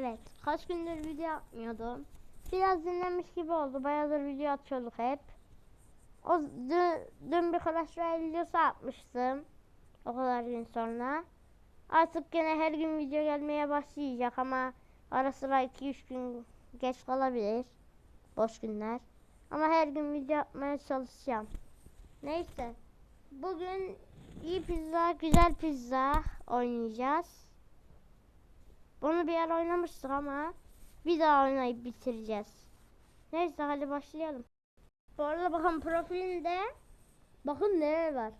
Evet. Kaç gündür video atmıyordum. Biraz dinlenmiş gibi oldu. Bayağıdır video atıyorduk hep. O dün, dün bir Clash Royale videosu atmıştım. O kadar gün sonra. Artık gene her gün video gelmeye başlayacak ama ara sıra 2-3 gün geç kalabilir. Boş günler. Ama her gün video atmaya çalışacağım. Neyse. Bugün iyi pizza, güzel pizza oynayacağız. Bunu bir ara oynamıştık ama bir daha oynayıp bitireceğiz. Neyse hadi başlayalım. Bu arada bakın profilinde bakın neler var.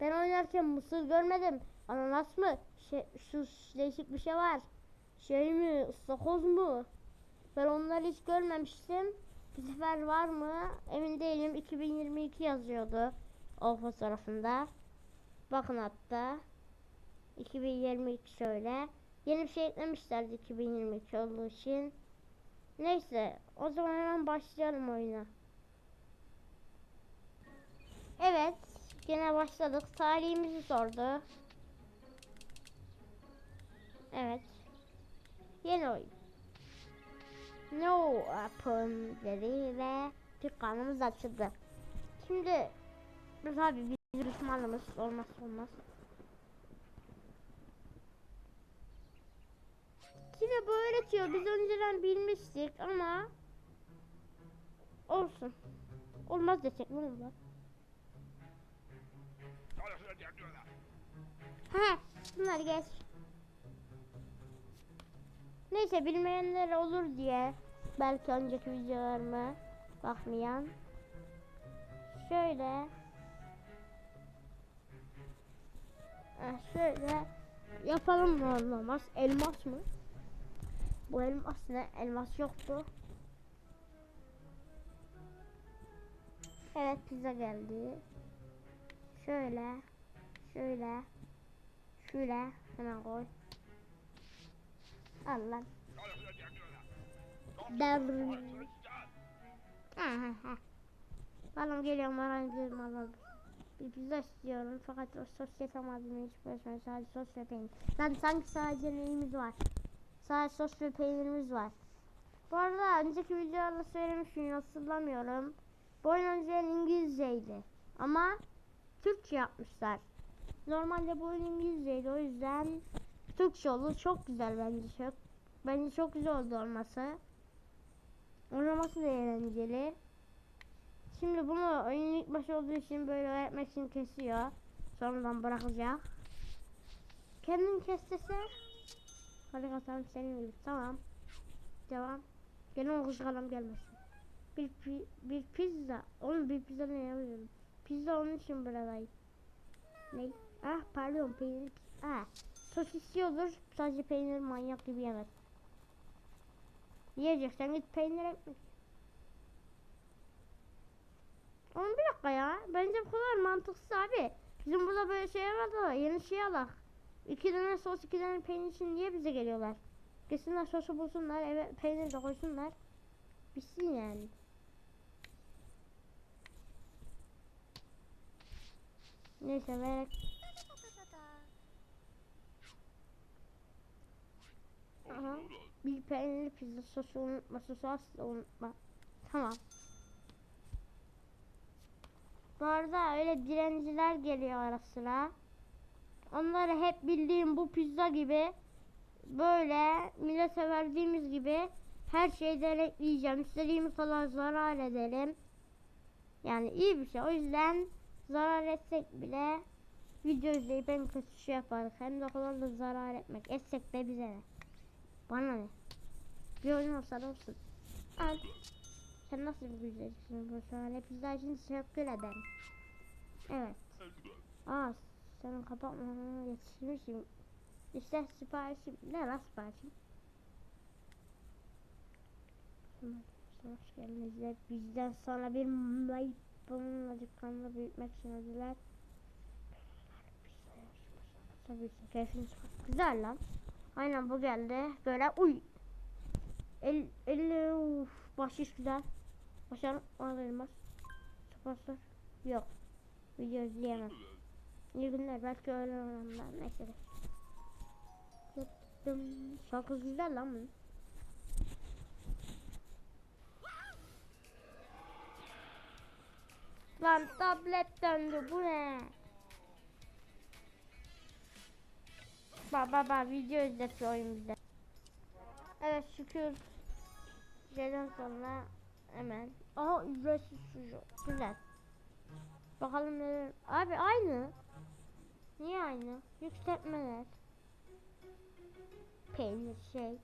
Ben oynarken mısır görmedim. Ananas mı? Şey, şu değişik bir şey var. Şey mi? Istakoz mu? Ben onları hiç görmemiştim. Bu sefer var mı? Emin değilim. 2022 yazıyordu o fotoğrafında. Bakın hatta. 2022 şöyle. Yeni bir şey eklemişlerdi 2022 olduğu için. Neyse o zaman hemen başlayalım oyuna. Evet gene başladık. Tarihimizi sordu. Evet. Yeni oyun. No open dedi ve dükkanımız açıldı. Şimdi biz abi bir düşmanımız olmazsa olmaz. Yine bu öğretiyor. Biz önceden bilmiştik ama olsun. Olmaz desek ne olur? Ha, bunlar geç. Neyse bilmeyenler olur diye belki önceki videolarımı bakmayan şöyle şöyle yapalım mı olmaz elmas mı bu elmas ne elmas yoktu evet pizza geldi şöyle şöyle şöyle hemen koy al lan ha. Tamam geliyorum bana gidelim alalım. Bir pizza istiyorum fakat o sos yapamadım hiç sadece sos ve peynir. Lan sanki sadece neyimiz var? Sadece sos ve peynirimiz var. Bu arada önceki videoda söylemişim hatırlamıyorum. Bu oyun önceden İngilizceydi. Ama Türkçe yapmışlar. Normalde bu oyun İngilizceydi o yüzden Türkçe oldu. Çok güzel bence çok. Bence çok güzel oldu olması. Oynaması da eğlenceli. Şimdi bunu oyunun ilk başı olduğu için böyle öğretmek için kesiyor. Sonradan bırakacak. Kendin kes dese. Hadi katalım senin gibi. Tamam. Devam. Gene o kızık adam gelmesin. Bir, pi- bir pizza. Oğlum bir pizza ne yapıyorum? Pizza onun için buradayım. Ne? Ah pardon peynir. Ah. Sosisli olur. Sadece peynir manyak gibi yemez. Yiyeceksen git peynir ekmek. Ama bir dakika ya. Bence bu kadar mantıksız abi. Bizim burada böyle şey var da yeni şey alak. İki tane sos, iki tane peynir için niye bize geliyorlar? Kesinler sosu bulsunlar, eve peynir de koysunlar. Bitsin yani. Neyse vererek. Aha. Bir peynirli pizza sosu unutma, sosu asla unutma. Tamam. Bu arada öyle direnciler geliyor ara sıra. Onları hep bildiğim bu pizza gibi böyle millete verdiğimiz gibi her şeyden ekleyeceğim. İstediğimiz kadar zarar edelim. Yani iyi bir şey. O yüzden zarar etsek bile video izleyip en kötü şey yaparız. Hem de o kadar da zarar etmek. Etsek de bize ne? Bana ne? Bir oyun olsa da olsun. Al. Sen nasıl bir güzelsin bu şahane pizza için teşekkür ederim. Evet. Aa senin kapatmanı yetiştirmişim. İşte siparişim. Ne lan siparişim? Hoş geldiniz. Bizden sonra bir maypunla dükkanını büyütmek için ödüler. Tabii ki keyfiniz güzel lan. Aynen bu geldi. Böyle uy. El, el, uf, bahşiş güzel. Başarım elmas. Sponsor yok. Video izleyemem. İyi günler. Belki öyle oranlar. Neyse. Yaptım. Şarkı güzel lan bunun. Lan tablet döndü bu ne? Baba baba video izletiyor oyun. Evet şükür. Gelen sonra hemen. Aha ücretsiz sucuk. Güzel. Bakalım neler. Abi aynı. Niye aynı? Yükseltmeler. Peynir şey.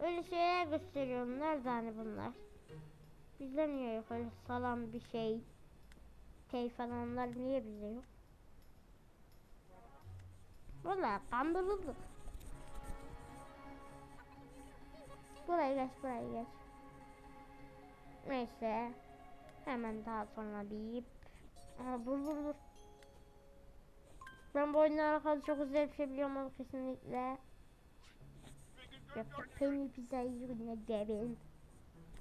Öyle şeyler gösteriyorum. Nerede hani bunlar? Bizde niye yok öyle salam bir şey. Şey falanlar niye bizde yok? Valla kandırıldık. Buraya geç buraya geç. Neyse. Hemen daha sonra deyip. Aa, dur dur dur. Ben bu oyunla alakalı çok güzel bir şey biliyorum ama kesinlikle. Yoksa peynir pizzayı yine derin.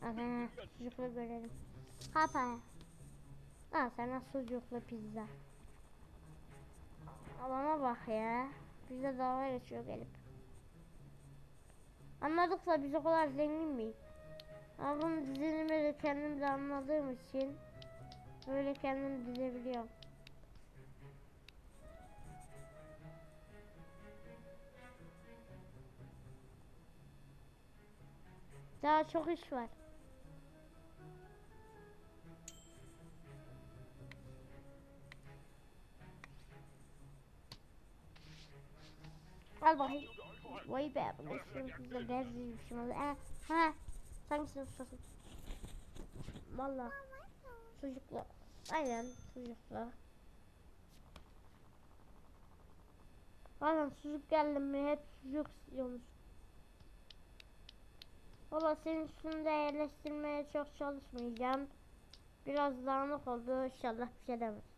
Aha sucuklu görelim. Hapa. Al sana sucuklu pizza. Alana bak ya. Bize dalga geçiyor gelip. Anladık da biz o kadar zengin miyiz? Ağzım dizilimi de kendim de anladığım için böyle kendim dizebiliyorum. Daha çok iş var. Al bakayım. Vay be bu ne şimdi bize benziyormuşum. Ha, ha. Sen misin ustasın? Valla. Sucuklu. Aynen sucuklu. Aynen sucuk geldi mi hep sucuk istiyormuş. Valla senin üstünde yerleştirmeye çok çalışmayacağım. Biraz dağınık oldu inşallah bir şey demez.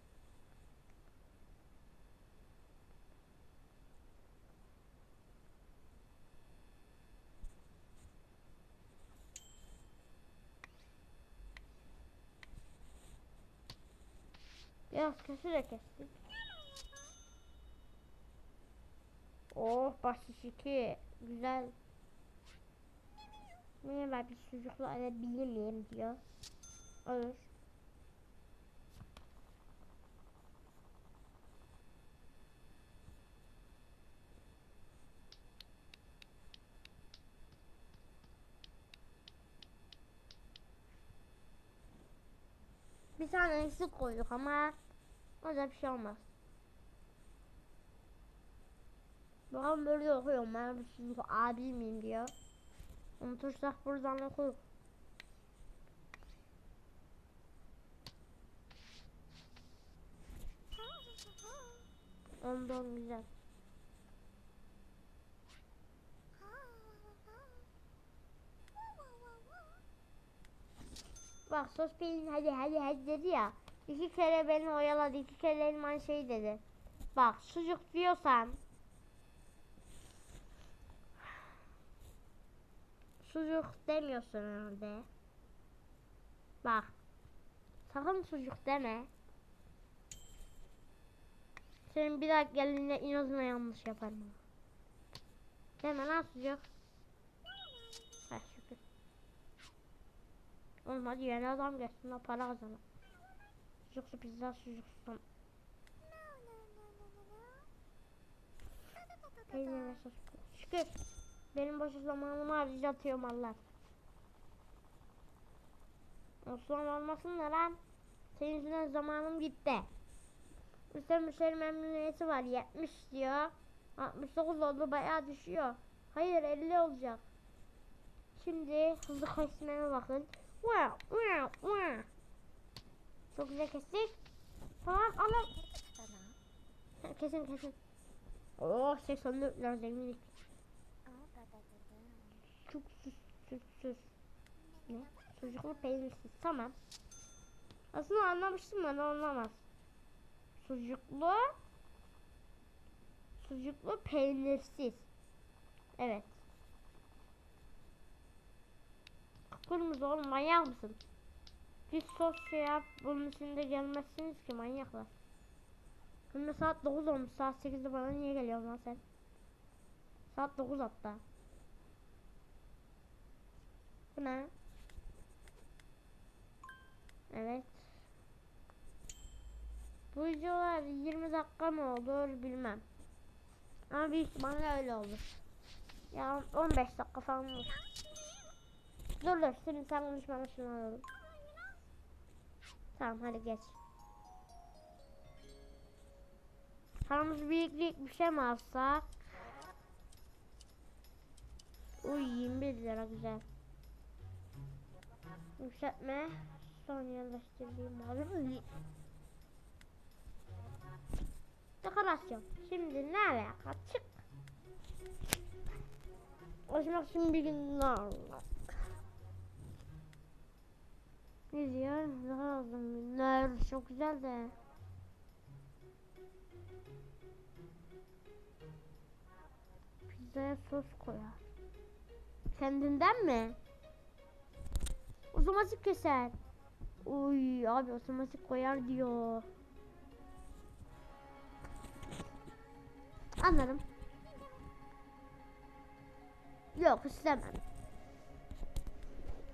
Biraz keserek kestik. Oh bahşiş iki. Güzel. Merhaba bir sucuklu alabilir miyim diyor. Olur. Bir tane eksik koyduk ama o da bir şey olmaz. Babam böyle okuyorum ben sucuk abi miyim diyor. Unutursak buradan okur. Ondan güzel. Bak sos peynir hadi hadi hadi dedi ya. İki kere beni oyaladı. iki kere elman şey dedi. Bak sucuk diyorsan sucuk demiyorsun herhalde. Bak. Sakın sucuk deme. Senin bir daha geldiğinde inozuna yanlış yaparım. Deme lan sucuk. Ha şükür. Oğlum hadi yeni adam gelsin para kazanır. Sucuklu. Peynir ve sos. Şükür. Benim boş zamanımı harcatıyorum Allah. Osman olmasın da lan. Senin yüzünden zamanım gitti. Müşteri müşteri memnuniyeti var 70 diyor. 69 oldu bayağı düşüyor. Hayır 50 olacak. Şimdi hızlı kesmeme bakın. Wow, wow, wow. Çok güzel kestik. Tamam ama. Kesin kesin. Oh 84 lira zenginlik. Çok süs süs süs. Ne? Sucuklu peynirsiz. Tamam. Aslında anlamıştım ben anlamaz. Sucuklu sucuklu peynirsiz. Evet. Kırmızı oğlum manyak mısın? Bir sos şey yap. Bunun içinde gelmezsiniz ki manyaklar. Şimdi saat 9 olmuş. Saat 8'de bana niye geliyorsun lan sen? Saat 9 hatta. Bu ne? Evet. Bu videolar 20 dakika mı olur bilmem. Ama büyük ihtimalle öyle olur. Ya 15 dakika falan olur. Dur dur şimdi sen konuşmanı şunu alalım. Tamam hadi geç. Paramız biriklik bir şey mi alsak? Uy 21 lira güzel. Yükseltme. Son yerleştirdiğim malum. Dekorasyon. Şimdi ne alaka? Çık. Koşmak için bir gün ne? Ne diyor? Daha uzun günler. Çok güzel de. Pizzaya sos koyar. Kendinden mi? Otomatik keser. Uy abi otomatik koyar diyor. Anladım. Yok istemem.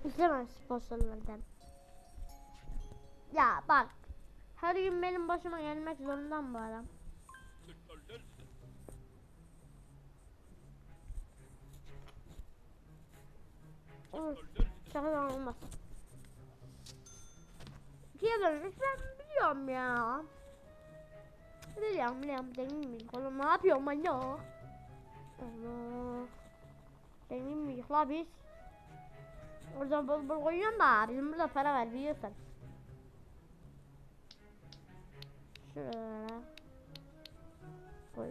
İstemem sponsorlardan. Ya bak. Her gün benim başıma gelmek zorunda mı bu adam? Olur. Şaka olmaz. İkiye bölmüş ben biliyorum ya. Biliyorum biliyorum zengin miyim oğlum ne yapıyorum ben ya? Allah. Zengin miyiz la biz? Orada bol bol koyuyorsun da bizim burada para var biliyorsun. Şuraya. Koy.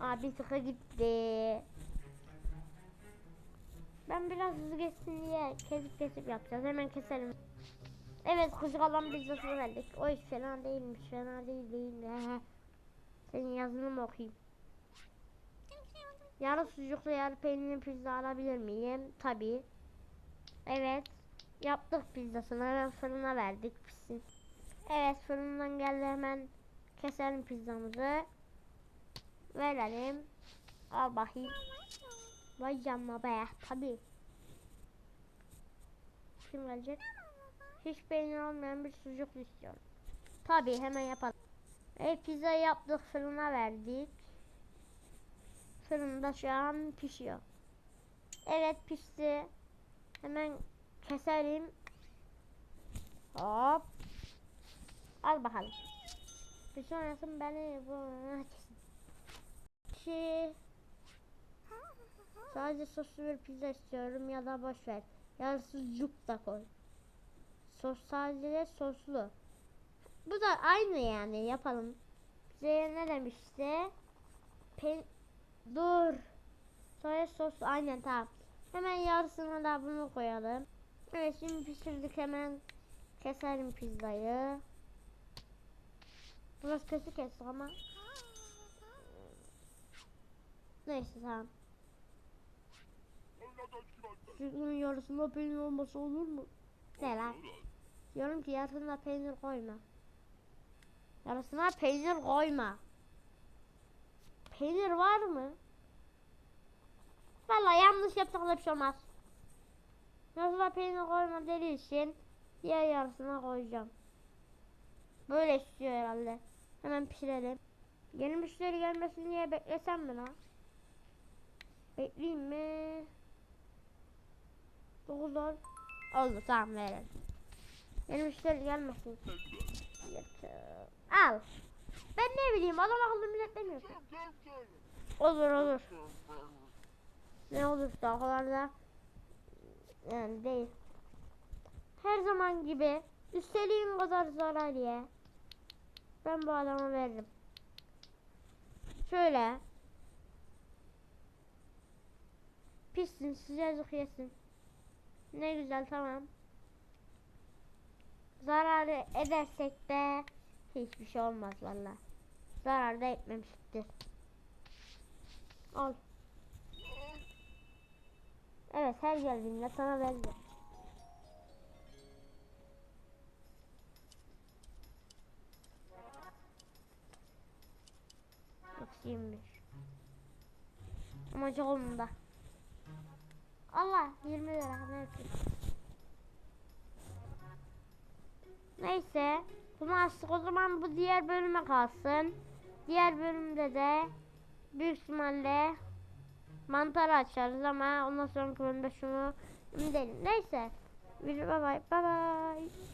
Abi sıkı gitti. Ben biraz hızlı geçsin diye kesip kesip yapacağız. Hemen keselim. Evet kuş kalan pizzasını verdik. O hiç fena değilmiş. Fena değil değil. Senin yazını mı okuyayım? Yarın sucuklu yarın peynirli pizza alabilir miyim? Tabii. Evet. Yaptık pizzasını. Hemen fırına verdik. Pişsin. Evet fırından geldi hemen keselim pizzamızı. Verelim. Al bakayım. Vay canına be. Tabii. Kim gelecek? Hiç peynir olmayan bir sucuk istiyorum. Tabii hemen yapalım. E pizza yaptık fırına verdik. Fırında şu an pişiyor. Evet pişti. Hemen keselim. Hop. Al bakalım. Bir sonrasını beni bu kesin. Sadece soslu bir pizza istiyorum ya da boş ver. Ya sucuk da koy. Sos sadece soslu. Bu da aynı yani yapalım. Bize ne demişti? Pen Dur. Soya sos aynen tamam. Hemen yarısına da bunu koyalım. Evet şimdi pişirdik hemen keselim pizzayı. Biraz kötü kestik ama. Neyse tamam. Sucuğun yarısında peynir olması olur mu? Ne lan? Diyorum ki yarısına peynir koyma. Yarısına peynir koyma. Peynir var mı? Vallahi yanlış yapsak da bir şey olmaz. Yarısına peynir koyma dediği için diğer yarısına koyacağım. Böyle istiyor herhalde. Hemen pişirelim. Yeni müşteri gelmesin diye beklesem mi lan? Bekleyeyim mi? 9 10 Oldu tamam verelim. Yeni müşteri gelmesin. Al. Ben ne bileyim adam akıllı millet demiyorsun. Olur olur. Ne olursa o kadar da yani değil. Her zaman gibi üsteliğin kadar zarar ye. Ben bu adama veririm. Şöyle. Pişsin sıcacık yesin. Ne güzel tamam. Zararı edersek de hiçbir şey olmaz valla. Zarar da etmemiştir. Al. Evet her geldiğimde sana vereceğim. Eksi 21. Ama çok umurumda. Allah 20 lira ne yapayım? Neyse. Bunu açtık o zaman bu diğer bölüme kalsın. Diğer bölümde de büyük ihtimalle mantar açarız ama ondan sonraki bölümde şunu deneyelim. Neyse. Bay bay. Bay bay.